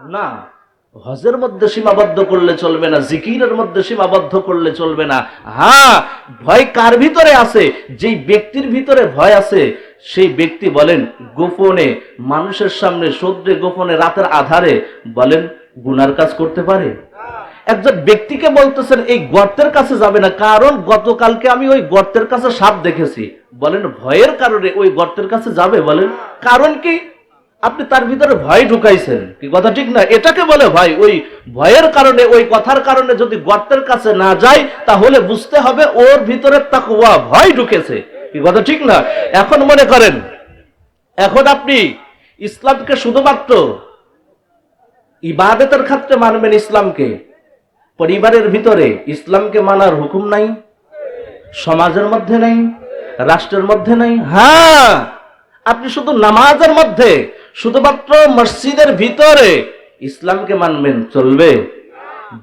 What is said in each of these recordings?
না, হজের মধ্যে সীমাবদ্ধ করলে চলবে না, জিকিরের মধ্যে সীমাবদ্ধ করলে চলবে না। হ্যাঁ ভয় কার ভিতরে আছে? যেই ব্যক্তির ভিতরে ভয় আছে, সেই ব্যক্তি বলেন, গোপনে, মানুষের সামনে সদ্রে গোপনে, রাতের আধারে বলেন, গুনার কাজ করতে পারে। একজন ব্যক্তিকে বলতেছেন, এই গর্তের কাছে যাবে না, কারণ গতকালকে আমি ওই গর্তের কাছে সাপ দেখেছি। বলেন, ভয়ের কারণে ওই গর্তের কাছে যাবে? বলেন, কারণ কি? আপনি তার ভিতরে ভয় ঢুকাইছেন। কি কথা ঠিক না? এটাকে বলে ভয়। ওই ভয়ের কারণে, ওই কথার কারণে যদি গর্তের কাছে না যায়, তাহলে বুঝতে হবে ওর ভিতরে তাকুয়া ভয় ঢুকেছে। কি কথা ঠিক না? এখন মনে করেন, এখন আপনি ইসলামকে শুধুমাত্র ইবাদতের ক্ষেত্রে মানবেন ইসলামকে। পরিবারের ভিতরে ইসলামকে মানার হুকুম নাই, সমাজের মধ্যে নাই, রাষ্ট্রের মধ্যে নাই। হ্যাঁ আপনি শুধু নামাজের মধ্যে শুধুমাত্র মসজিদের ভিতরে ইসলামকে মানবেন চলবে।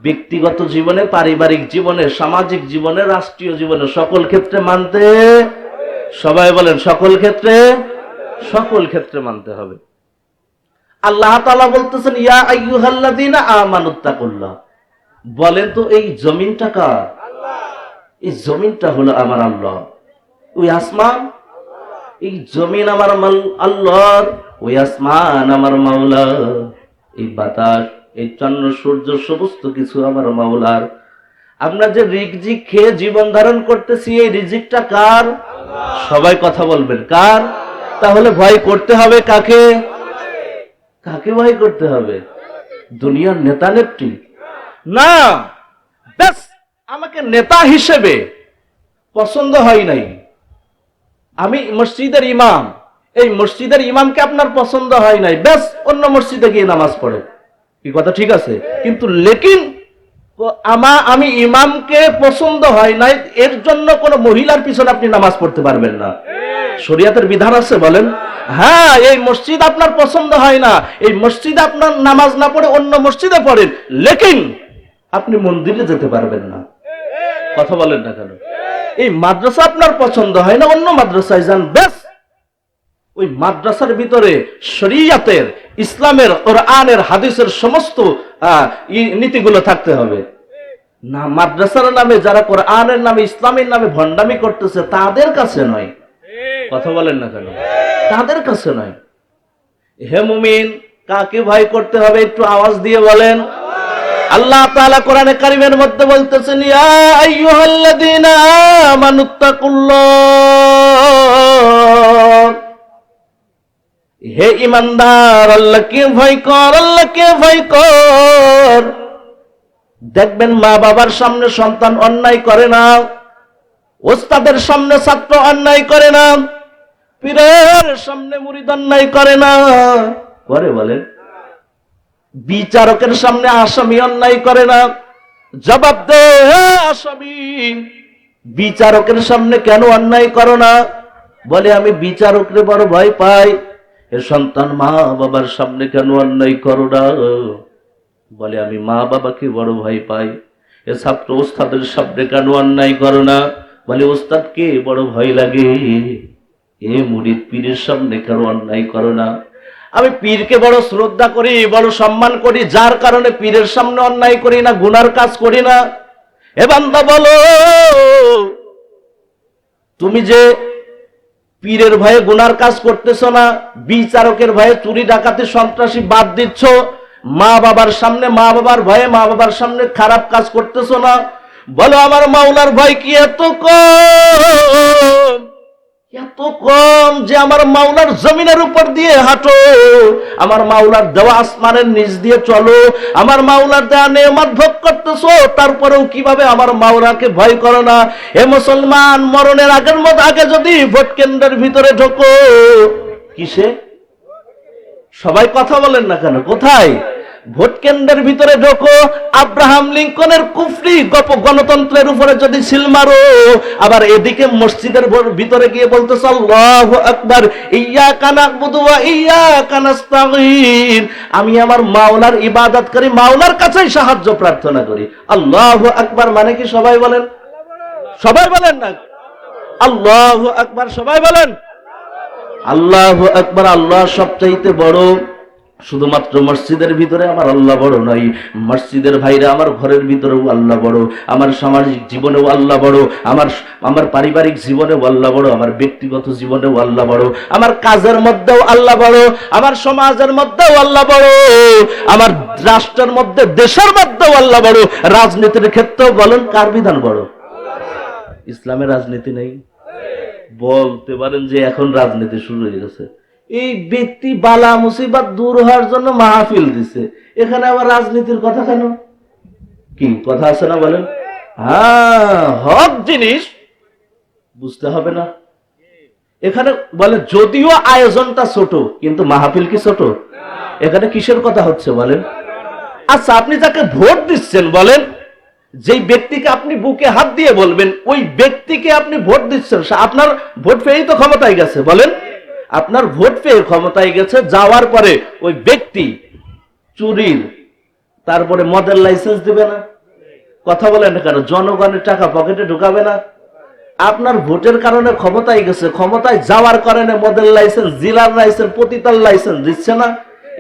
ব্যক্তিগত জীবনে, পারিবারিক জীবনে, সামাজিক জীবনে, রাষ্ট্রীয় জীবনে সকল ক্ষেত্রে মানতে সবাই বলেন সকল ক্ষেত্রে সকল ক্ষেত্রে মানতে হবে। আল্লাহ তাআলা বলতেছেন, ইয়া বলেন তো, এই জমিনটা কার? এই জমিনটা হলো আমার আল্লাহ। ওই আসমান? এই জমিন আমার আল্লাহর ওই আসমান আমার মাওলা, এই বাতাস, এই চন্দ্র, সূর্য, সমস্ত কিছু আমার মাওলার। আমরা যে রিকজিক খেয়ে জীবন ধারণ করতেছি, এই রিজিকটা কার? সবাই কথা বলবেন, কার? তাহলে ভয় করতে হবে কাকে? কাকে ভয় করতে হবে? দুনিয়ার নেতা নেত্রী? না, ব্যাস, আমাকে নেতা হিসেবে পছন্দ হয় নাই। আমি মসজিদের ইমাম। এই মসজিদের ইমামকে আপনার পছন্দ হয় নাই। ব্যাস, অন্য মসজিদে গিয়ে নামাজ পড়ে। কি কথা ঠিক আছে? কিন্তু লেকিন আমা, আমি ইমামকে পছন্দ হয় নাই, এর জন্য কোন মহিলার পিছনে আপনি নামাজ পড়তে পারবেন না। শরিয়াতের বিধান আছে, বলেন। হ্যাঁ এই মসজিদ আপনার পছন্দ হয় না। এই মসজিদে আপনার নামাজ না পড়ে অন্য মসজিদে পড়েন। লেকিন, আপনি মন্দিরে যেতে পারবেন না। কথা বলেন না কেন? এই মাদ্রাসা আপনার পছন্দ হয় না, অন্য মাদ্রাসায় যান। ব্যাস ওই মাদ্রাসার ভিতরে শরিয়াতের, ইসলামের, কোরআনের, হাদিসের সমস্ত নীতিগুলো থাকতে হবে। না, মাদ্রাসার নামে যারা কোরআনের নামে, ইসলামের নামে ভণ্ডামি করতেছে, তাদের কাছে নয়। কথা বলেন না কেন? তাদের কাছে নয়। হে মুমিন, কাকে ভয় করতে হবে? একটু আওয়াজ দিয়ে বলেন। আল্লাহ তাআলা কোরআনে কারিমের মধ্যে বলতেছেন, ইয়া আইয়ুহাল্লাযীনা আমানুত্তাকুল্লাহ হে ইমানদার, আল্লাহকে ভয় কর, আল্লাহকে ভয় কর। দেখবেন মা বাবার সামনে সন্তান অন্যায় করে না, ওস্তাদের সামনে ছাত্র অন্যায় করে না, পীরের সামনে মুরিদ অন্যায় করে না। করে বলেন, বিচারকের সামনে আসামি অন্যায় করে না, জবাব দে আসামি, বিচারকের সামনে কেন অন্যায় করো না? বলে, আমি বিচারকরে বড় ভয় পাই। এ সন্তান মা বাবার সামনে কেন অন্যায় করো না? বলে, আমি মা বাবাকে বড় ভয় পাই। এ ছাত্র ওস্তাদের সামনে কেন অন্যায় করো না? বলে ওস্তাদকে বড় ভয় লাগে? এ মুরিদ পীরের সামনে কেন অন্যায় করো না? আমি পীরকে বড় শ্রদ্ধা করি, বড় সম্মান করি, যার কারণে পীরের সামনে অন্যায় করি না, গুনার কাজ করি না। এ বান্দা বলো, তুমি যে পীরের ভয়ে গুনার কাজ করতেছ না, বিচারকের ভয়ে চুরি, ডাকাতি, সন্ত্রাসী বাদ দিচ্ছ, মা বাবার সামনে, মা বাবার ভয়ে মা বাবার সামনে খারাপ কাজ করতেছ না। বলো আমার মাওলার ভয় কি এত কম? এত কম যে আমার মাওলার জমিনের উপর দিয়ে হাঁটো। আমার মাওলার দেওয়া আসমানের নিচ দিয়ে চলো। আমার মাওলার দেওয়া নেমাত ভোগ করতেছো, তারপরেও কীভাবে আমার মাওলাকে ভয় করো না? হে মুসলমান, মরণের আগের মত আগে যদি ভোট কেন্দ্রের ভিতরে ঢোকো। কিসে? সবাই কথা বলেন না কেন? কোথায়? ভোট কেন্দ্রের ভিতরে ঢোকো। আব্রাহাম লিঙ্কনের কুফরি গপ গণতন্ত্রের উপরে যদি সিল মারো, আবার এদিকে মসজিদের ভিতরে গিয়ে বলতেছ, আল্লাহ আকবার ইয়া কানা বুদুয়া ইয়া কানাস্তাগিন আমি আমার মাওলার ইবাদত করি, মাওলার কাছেই সাহায্য প্রার্থনা করি। আল্লাহ আকবার মানে কি সবাই বলেন? সবাই বলেন না? আল্লাহ আকবার সবাই বলেন? আল্লাহ আকবার আল্লাহ সবচাইতে বড় শুধুমাত্র মসজিদের ভিতরে আমার আল্লাহ বড় নয়, মসজিদের ভাইরা আমার ঘরের ভিতরেও আল্লাহ বড়, আমার সামাজিক জীবনেও আল্লাহ বড়, আমার আমার পারিবারিক জীবনেও আল্লাহ বড়, আমার ব্যক্তিগত জীবনেও আল্লাহ বড়, আমার কাজের মধ্যেও আল্লাহ বড়, আমার সমাজের মধ্যেও আল্লাহ বড়, আমার রাষ্ট্রের মধ্যে দেশের মধ্যেও আল্লাহ বড়, রাজনীতির ক্ষেত্রেও বলেন কার বিধান বড়? ইসলামের রাজনীতি নেই। বলতে পারেন যে এখন রাজনীতি শুরু হয়ে গেছে। এই ব্যক্তি বালা মুসিবত দূর হওয়ার জন্য মাহফিল দিছে। এখানে আবার রাজনীতির কথা কেন? কি কথা আছে না বলেন? হ্যাঁ হক জিনিস বুঝতে হবে না। এখানে বলে, যদিও আয়োজনটা ছোট, কিন্তু মাহফিল কি ছোট? এখানে কিসের কথা হচ্ছে বলেন? আচ্ছা আপনি যাকে ভোট দিচ্ছেন বলেন, যেই ব্যক্তিকে আপনি বুকে হাত দিয়ে বলবেন, ওই ব্যক্তিকে আপনি ভোট দিচ্ছেন আপনার ভোট পেয়েই তো ক্ষমতায় গেছে, বলেন? আপনার ভোট পেয়ে ক্ষমতায় গেছে, যাওয়ার পরে ওই ব্যক্তি চুরির, তারপরে মদের লাইসেন্স দিবে না। কথা বলেন কেন? জনগণের টাকা পকেটে ঢুকাবে না। আপনার ভোটের কারণে ক্ষমতায় গেছে, ক্ষমতায় যাওয়ার কারণে মদের লাইসেন্স জেলার লাইসেন্স পতিতার লাইসেন্স দিচ্ছে না।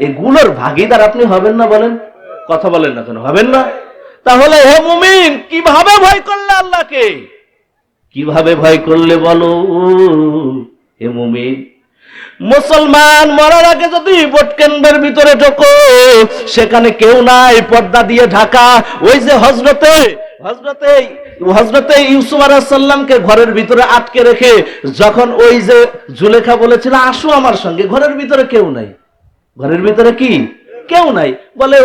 এগুলোর ভাগিদার আপনি হবেন না বলেন? কথা বলেন না কেন? হবেন না? তাহলে হে মুমিন, কীভাবে ভয় করলে আল্লাহকে? কীভাবে ভয় করলে বলো? হে মুমিন মুসলমান মরার আগে যদি ভোট কেন্দ্রের ভিতরে ঢোকো, সেখানে কেউ নাই, পর্দা দিয়ে ঢাকা। ওই যে হজরতে হজরতে হজরতে ইউসুফ আলাহাল্লামকে ঘরের ভিতরে আটকে রেখে যখন ওই যে জুলেখা বলেছিল, আসো আমার সঙ্গে, ঘরের ভিতরে কেউ নাই। ঘরের ভিতরে কি? কেউ নাই। বলে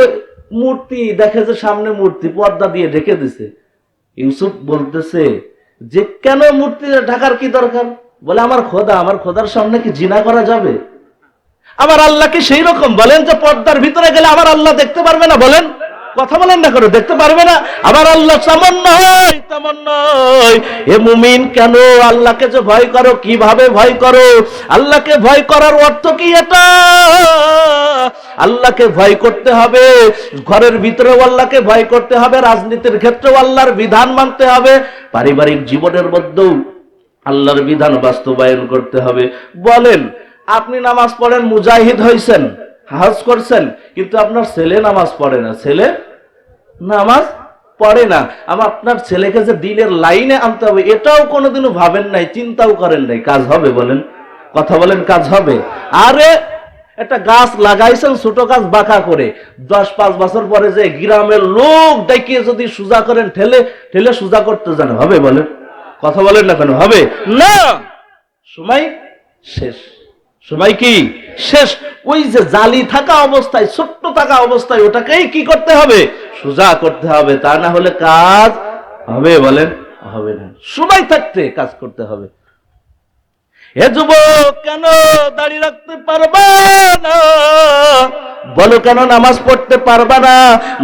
মূর্তি, দেখে যে সামনে মূর্তি, পর্দা দিয়ে ঢেকে দিছে। ইউসুফ বলতেছে, যে কেন মূর্তি ঢাকার কি দরকার? বলে, আমার খোদা, আমার খোদার সামনে কি জিনা করা যাবে? আমার আল্লাহকে সেই রকম বলেন যে, পর্দার ভিতরে গেলে আমার আল্লাহ দেখতে পারবে না, বলেন। কথা বলেন না করো দেখতে পারবে না। আমার আল্লাহ তেমন কেন? আল্লাহকে যে ভয় করো, কীভাবে ভয় করো? আল্লাহকে ভয় করার অর্থ কি এটা? আল্লাহকে ভয় করতে হবে, ঘরের ভিতরেও আল্লাহকে ভয় করতে হবে, রাজনীতির ক্ষেত্রেও আল্লাহর বিধান মানতে হবে। পারিবারিক জীবনের মধ্যেও আল্লাহর বিধান বাস্তবায়ন করতে হবে। বলেন, আপনি নামাজ পড়েন, মুজাহিদ হয়েছেন হাজ করছেন, কিন্তু আপনার ছেলে নামাজ পড়ে না। ছেলে নামাজ পড়ে না। আমার আপনার ছেলেকে যে দিনের লাইনে আনতে হবে, এটাও কোনোদিনও ভাবেন নাই, চিন্তাও করেন নাই। কাজ হবে বলেন, কথা বলেন, কাজ হবে। আরে, একটা গাছ লাগাইছেন, ছোট গাছ বাঁকা করে। দশ, পাঁচ বছর পরে যে গ্রামের লোক ডেকে যদি সুজা করেন, ঠেলে ঠেলে সুজা করতে জানে, হবে বলেন। কথা বলেন না কেন? হবে? না। সময় শেষ। সময় কি? শেষ। ওই যে জালি থাকা অবস্থায় ছোট্ট থাকা অবস্থায় ওটাকেই কি করতে হবে? সোজা করতে হবে। তা না হলে কাজ হবে বলেন হবে না। সময় থাকতে কাজ করতে হবে। হে যুবক কেন দাঁড়িয়ে রাখতে পারবা না? বলো কেন নামাজ পড়তে পারবা না?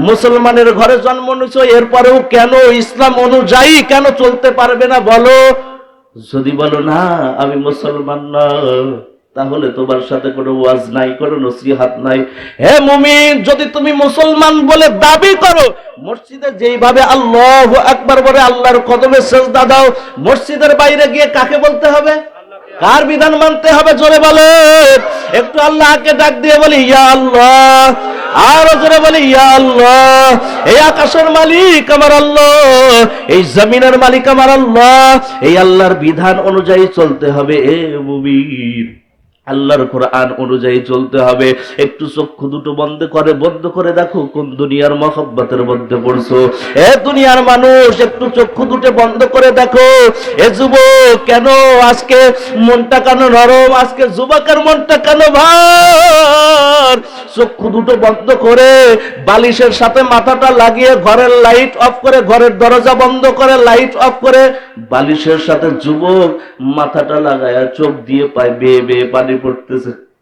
মুসলমানের ঘরে জন্ম নিছ, এরপরেও কেন ইসলাম অনুযায়ী কেন চলতে পারবে না? বলো। যদি বলো, না, আমি মুসলমান না, তাহলে তোমার সাথে কোনো ওয়াজ নাই, কোনো নসিহাত নাই। হে মুমিন, যদি তুমি মুসলমান বলে দাবি করো, মসজিদে যেইভাবে আল্লাহ একবার বলে আল্লাহর কদমে সেজদা দাও, মসজিদের বাইরে গিয়ে কাকে বলতে হবে? কার বিধান মানতে হবে? জোরে বলে। একটু আল্লাহকে ডাক দিয়ে বলি, ইয়া আল্লাহ। আর জোরে বলি, ইয়া আল্লাহ। এই আকাশের মালিক আমার আল্লাহ, এই জমিনের মালিক আমার আল্লাহ। এই আল্লাহর বিধান অনুযায়ী চলতে হবে, এ মুমিন। আল্লাহর কোরআন অনুযায়ী চলতে হবে। একটু চক্ষু দুটো বন্ধ করে বন্ধ করে দেখো কোন দুনিয়ার মহব্বতের মধ্যে পড়ছো। এ দুনিয়ার মানুষ, একটু চক্ষু দুটো বন্ধ করে দেখো। এ যুবক, কেন আজকে মনটা কেন নরম? আজকে যুবকের মনটা কেন ভার? চক্ষু দুটো বন্ধ করে, বালিশের সাথে মাথাটা লাগিয়ে ঘরের লাইট অফ করে, ঘরের দরজা বন্ধ করে, লাইট অফ করে, বালিশের সাথে যুবক মাথাটা লাগায় চোখ দিয়ে পায়, বেয়ে বেয়ে পানি পড়তেছে।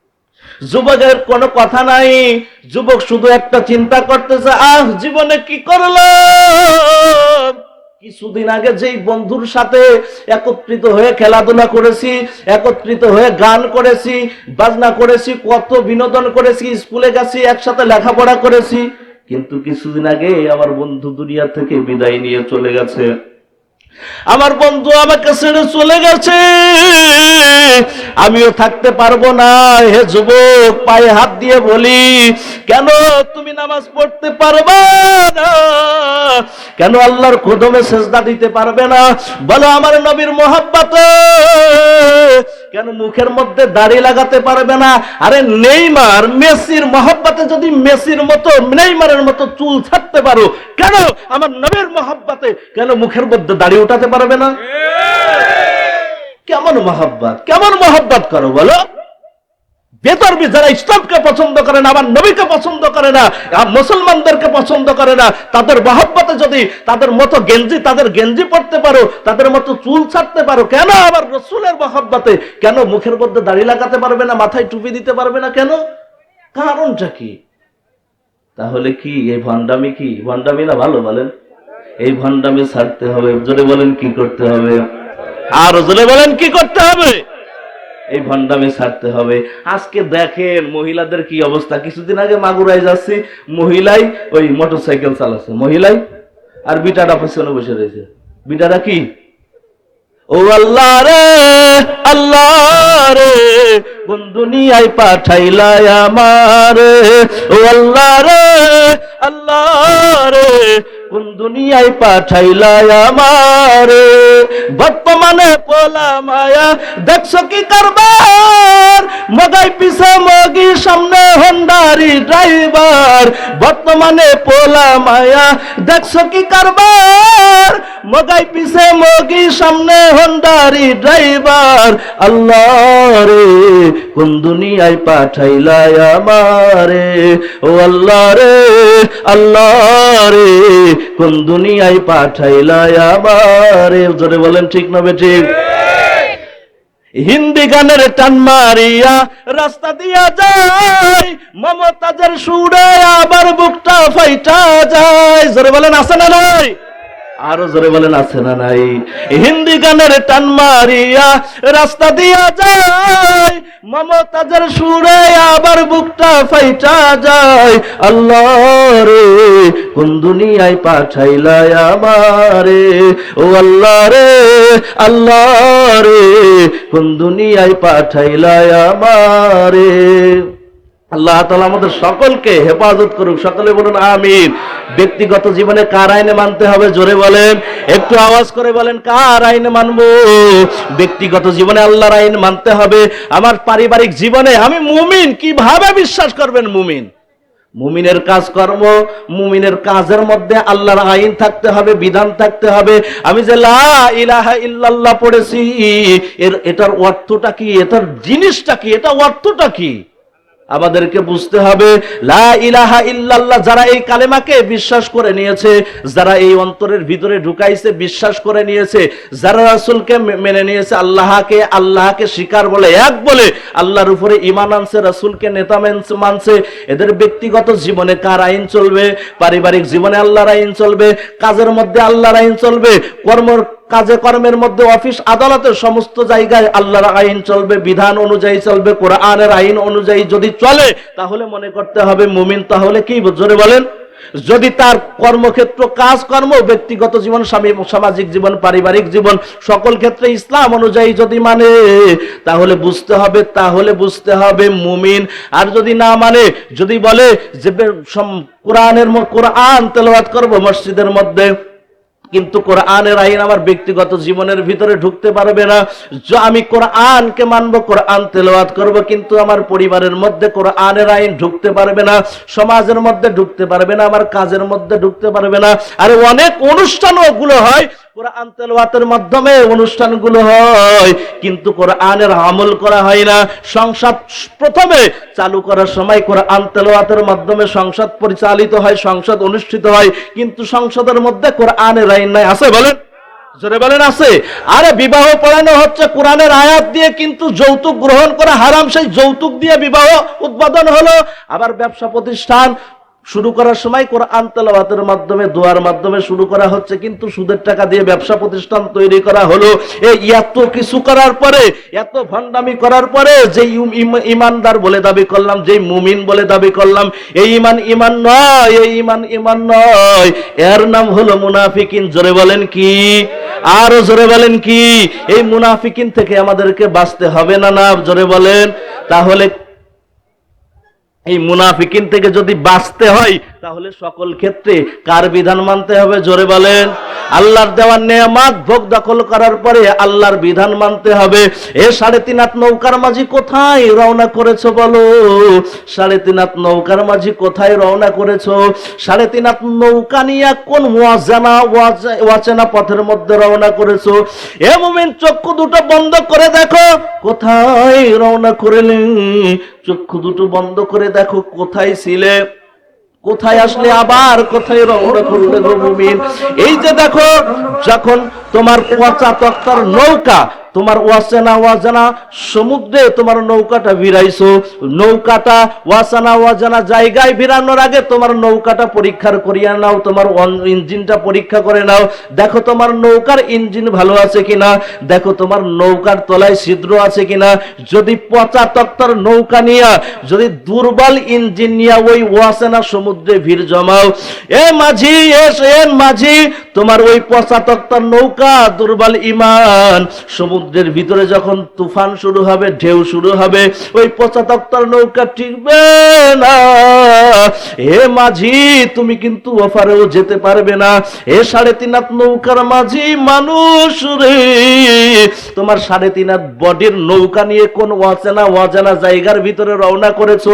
যুবকের কোনো কথা নাই। যুবক শুধু একটা চিন্তা করতেছে, আহ, জীবনে কি করলাম? কিছুদিন আগে যেই বন্ধুর সাথে একত্রিত হয়ে খেলাধুলা করেছি, একত্রিত হয়ে গান করেছি, বাজনা করেছি, কত বিনোদন করেছি, স্কুলে গেছি, একসাথে লেখাপড়া করেছি। কিন্তু কিছুদিন আগে আমার বন্ধু দুনিয়া থেকে বিদায় নিয়ে চলে গেছে। আমার বন্ধু আমাকে ছেড়ে চলে গেছে। আমিও থাকতে পারব না। হে যুবক, পায়ে হাত দিয়ে বলি, কেন তুমি নামাজ পড়তে পারবে না? কেন আল্লাহর কদমে সেজদা দিতে পারবে না? বলো আমার নবীর মোহাব্বতে। কেন মুখের মধ্যে দাড়ি লাগাতে পারবে না? আরে নেইমার মেসির মহাব্বাতে যদি মেসির মতো নেইমারের মতো চুল ছাড়তে পারো কেন আমার নবীর মহাব্বাতে? কেন মুখের মধ্যে দাড়ি উঠাতে পারবে না? কেমন মহাব্বাত? কেমন মহাব্বাত করো বলো? বেতরবি যারা ইসলামকে পছন্দ করে না আমার নবীকে পছন্দ করে না মুসলমানদেরকে পছন্দ করে না, তাদের মহব্বতে যদি তাদের মতো গেঞ্জি, তাদের গেঞ্জি পড়তে পারো, তাদের মতো চুল ছাড়তে পারো, কেন আবার রসুলের মহব্বতে? কেন মুখের মধ্যে দাড়ি লাগাতে পারবে না, মাথায় টুপি দিতে পারবে না কেন? কারণটা কি? তাহলে কি এই ভণ্ডামি কি? ভণ্ডামি না ভালো বলেন? এই ভণ্ডামি ছাড়তে হবে, জোরে বলেন কি করতে হবে? আর জোরে বলেন কি করতে হবে? এই ভণ্ডামি ছাড়তে হবে। আজকে দেখেন মহিলাদের কি অবস্থা। কিছুদিন আগে মাগুরায় যাচ্ছি, মহিলাই ওই মোটর সাইকেল চালাচ্ছে। মহিলাই আর বিটাটা পেছনে বসে রয়েছে। বিটাটা কি? ও আল্লাহ রে আল্লাহ রে কোন দুনিয়ায় পাঠাইলাই আমার। ও আল্লাহ রে আল্লাহ রে কোন দুনিয়ায় পাঠাইলাই আমার? বর্তমানে পোলা মায়া, দেখছ কি কারবার? মগাই পিছে মগি, সামনে হন্ডারি ড্রাইভার। বর্তমানে পোলা মায়া, দেখছ কি কারবার? মগাই পিছে মগি, সামনে হন্ডারি ড্রাইভার। আল্লাহ রে কোন দুনিয়ায় পাঠাইলাই আমারে? ও আল্লাহ রে আল্লাহ রে, কোন দুনিয়ায় পাঠাইলাই আমারে? জোরে বলেন ঠিক না ঠিক? হিন্দি গানের টান মারিয়া রাস্তা দিয়া যায় মমতাজের সুরে আবার বুকটা ফাইটা যায়। জোরে বলেন, আছে না নাই? আরও জোরে বলেন, আছে না নাই? হিন্দি গানের টান মারিয়া রাস্তা দিয়া যায়, মমতাজের সুরে আবার বুকটা ফাইটা যায়। আল্লাহ রে, কোন দুনিয়ায় পাঠাইলাই আমারে? ও আল্লাহ রে আল্লাহ রে, কোন দুনিয়ায় পাঠাইলাই আমারে? আল্লাহ তালা আমাদের সকলকে হেফাজত করুক। সকলে বলুন, আমিন। ব্যক্তিগত জীবনে কার আইনে মানতে হবে? জোরে বলেন। একটু আওয়াজ করে বলেন, কার আইনে মানবো? ব্যক্তিগত জীবনে আল্লাহর আইন মানতে হবে। আমার পারিবারিক জীবনে আমি মুমিন। কীভাবে বিশ্বাস করবেন মুমিন? মুমিনের কাজকর্ম, মুমিনের কাজের মধ্যে আল্লাহর আইন থাকতে হবে, বিধান থাকতে হবে। আমি যে ইলাহা ইল্লাল্লাহ পড়েছি, এর, এটার অর্থটা কি? এটার জিনিসটা কি? এটা অর্থটা কি? আমাদেরকে বুঝতে হবে, লা ইলাহা ইল্লাল্লাহ যারা এই কালেমাকে বিশ্বাস করে নিয়েছে, যারা এই অন্তরের ভিতরে ঢুকাইছে, বিশ্বাস করে নিয়েছে, যারা রাসূলকে মেনে নিয়েছে, আল্লাহকে আল্লাহকে স্বীকার বলে এক বলে, আল্লাহর উপরে ইমান আনছে, রাসূলকে নেতা মানছে- এদের ব্যক্তিগত জীবনে কার আইন চলবে? পারিবারিক জীবনে আল্লাহর আইন চলবে? কাজের মধ্যে আল্লাহর আইন চলবে? কর্মর কাজে কর্মের মধ্যে অফিস আদালতের সমস্ত জায়গায় আল্লাহর আইন চলবে, বিধান অনুযায়ী চলবে, কোরআনের আইন অনুযায়ী যদি চলে, তাহলে মনে করতে হবে মুমিন তাহলে কি? জোরে বলেন। যদি তার কর্মক্ষেত্র, কাজকর্ম, ব্যক্তিগত জীবন, স্বামী- সামাজিক জীবন, পারিবারিক জীবন, সকল ক্ষেত্রে ইসলাম অনুযায়ী যদি মানে তাহলে বুঝতে হবে, তাহলে বুঝতে হবে মুমিন। আর যদি না মানে যদি বলে যে কোরআনের কোরআন তেলাওয়াত করব মসজিদের মধ্যে কিন্তু কোরআনের আইন আমার ব্যক্তিগত জীবনের ভিতরে ঢুকতে পারবে না। আমি কোরআনকে মানবো, কোরআন তেলাওয়াত করব, কিন্তু আমার পরিবারের মধ্যে কোরআনের আইন ঢুকতে পারবে না, সমাজের মধ্যে ঢুকতে পারবে না, আমার কাজের মধ্যে ঢুকতে পারবে না। আরে অনেক অনুষ্ঠান ওগুলো হয় কোরআন তেলাওয়াতের মাধ্যমে অনুষ্ঠানগুলো হয়, কিন্তু কোরআনের আমল করা হয় না। সংসদ প্রথমে চালু করার সময় কোরআন তেলাওয়াতের মাধ্যমে সংসদ পরিচালিত হয়, সংসদ অনুষ্ঠিত হয়, কিন্তু সংসদের মধ্যে কোরআনের আইন নাই। আছে বলেন? জোরে বলেন, আছে। আরে বিবাহ পড়ানো হচ্ছে কোরআনের আয়াত দিয়ে, কিন্তু যৌতুক গ্রহণ করা হারাম। সেই যৌতুক দিয়ে বিবাহ উদ্বোধন হলো। আবার ব্যবসা প্রতিষ্ঠান শুরু করার সময় কোরআন তেলাওয়াতের মাধ্যমে, দোয়ার মাধ্যমে শুরু করা হচ্ছে, কিন্তু সুদের টাকা দিয়ে ব্যবসা প্রতিষ্ঠান তৈরি করা হলো। এই এত কিছু করার পরে, এত ভণ্ডামি করার পরে যে ইম- ইম- ইমানদার বলে দাবি করলাম যে মুমিন বলে দাবি করলাম, এই ইমান ইমান নয়, এই ইমান ইমান নয়। এর নাম হলো মুনাফিকিন, জোরে বলেন কি? আরও জোরে বলেন কি? এই মুনাফিকিন থেকে আমাদেরকে বাঁচতে হবে না না, জোরে বলেন? তাহলে এই মুনাফিকিন থেকে যদি বাঁচতে হয় তাহলে সকল ক্ষেত্রে কার বিধান মানতে হবে? জোরে বলেন। আল্লাহর দেওয়ার নেয়ামাত ভোগ দখল করার পরে আল্লাহর বিধান মানতে হবে। এ সাড়ে তিন হাত নৌকার মাঝি কোথায় রওনা করেছ বলো? সাড়ে তিন হাত নৌকার মাঝি কোথায় রওনা করেছ? সাড়ে তিন হাত নৌকা নিয়ে কোন ওয়াজানা, ওয়াজ- ওয়াচেনা পথের মধ্যে রওনা করেছ? এ মুমিন চক্ষু দুটো বন্ধ করে দেখো, কোথায় রওনা করলে? চক্ষু দুটো বন্ধ করে দেখো, কোথায় ছিলে? কোথায় আসলে আবার কোথায় রওনা করলে এই যে দেখো যখন তোমার পচা তক্তার নৌকা তোমার ওয়াসেনা ওয়াজানা, সমুদ্রে তোমার নৌকাটা ভিড়াইছো। নৌকাটা ওয়াসানা ওয়াজানা জায়গায় ভিড়ানোর আগে তোমার নৌকাটা পরীক্ষার করিয়া নাও, তোমার ইঞ্জিনটা পরীক্ষা করে নাও। দেখো তোমার নৌকার ইঞ্জিন ভালো আছে কিনা, দেখো তোমার নৌকার তলায় ছিদ্র আছে কিনা। যদি পচা তক্তার নৌকা নিয়া, যদি দুর্বল ইঞ্জিন নিয়া ওই ওয়াসেনা সমুদ্রে ভিড় জমাও। এ মাঝি এ মাঝি তোমার ওই পচা নৌকা, দুর্বল ইমান, সমুদ্রের ভিতরে যখন তুফান শুরু হবে, ঢেউ শুরু হবে, ওই পচা নৌকা টিকবে না। হে মাঝি, তুমি কিন্তু ওপারেও যেতে পারবে না। এ সাড়ে তিন হাত নৌকার মাঝি মানুষ রে। তোমার সাড়ে তিন হাত বডির নৌকা নিয়ে কোন অচেনা অজানা জায়গার ভিতরে রওনা করেছ?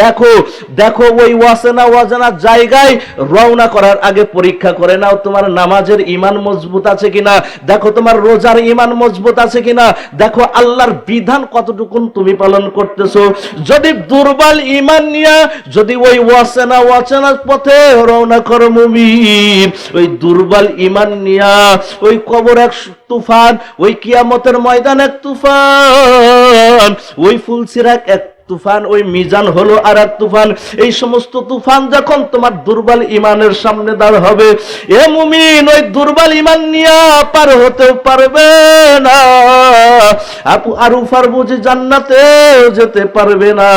দেখো দেখো ওই অচেনা অজানা জায়গায় রওনা করার আগে পরীক্ষা করে নাও তোমার নামাজের ইমান মজবুত আছে কিনা? দেখো, তোমার রোজার ইমান মজবুত আছে কিনা? দেখো, আল্লাহর বিধান কতটুকুন তুমি পালন করতেছো? যদি দুর্বল ইমান নিয়া, যদি ওই ওয়াসেনা ওয়াচেনা পথে রওনা করো মুমিন, ওই দুর্বল ইমান নিয়া, ওই কবর এক তুফান, ওই কিয়ামতের ময়দান এক তুফান, ওই ফুলসিরাক এক তুফান, ওই মিজান হলো আর এক তুফান। এই সমস্ত তুফান যখন তোমার দুর্বল ইমানের সামনে দাঁড় হবে, এ মুমিন, ওই দুর্বল ইমান নিয়া পার হতে পারবে না। আপু আর উফার বুঝে জান্নাতে যেতে পারবে না।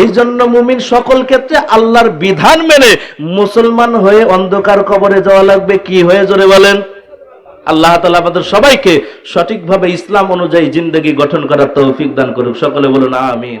এই জন্য মুমিন সকল ক্ষেত্রে আল্লাহর বিধান মেনে মুসলমান হয়ে অন্ধকার কবরে যাওয়া লাগবে। কি হয়ে জোরে বলেন? আল্লাহ তালা আমাদের সবাইকে সঠিকভাবে ইসলাম অনুযায়ী জিন্দগি গঠন করার তৌফিক দান করুক। সকলে বলুন, আমিন।